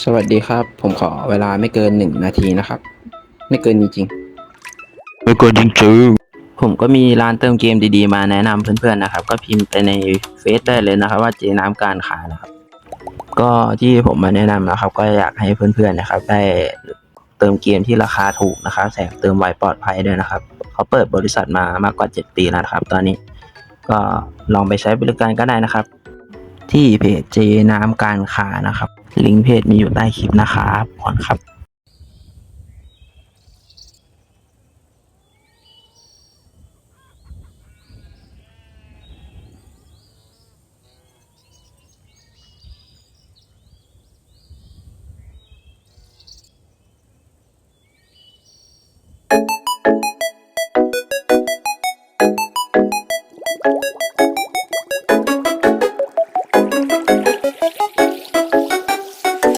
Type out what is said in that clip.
สวัสดีครับ ผมขอเวลาไม่เกินหนึ่งนาทีนะครับ ไม่เกินจริงไม่กดจริงๆผมก็มีร้านเติมเกมดีๆ มาแนะนำเพื่อนๆนะครับ ก็พิมพ์ไปในเฟซได้เลยนะครับ ว่าเจน้ำการขายนะครับ ก็ที่ผมมาแนะนำนะครับ ก็อยากให้เพื่อนๆนะครับ ได้เติมเกมที่ราคาถูกนะครับแถมเติมไวปลอดภัยด้วยนะครับเขาเปิดบริษัทมามากกว่า 7 ปีแล้วนะครับ ตอนนี้ก็ลองไปใช้บริการก็ได้นะครับ ที่เพจเจน้ำการค้านะครับ ลิงก์เพจมีอยู่ใต้คลิปนะครับขอบคครับ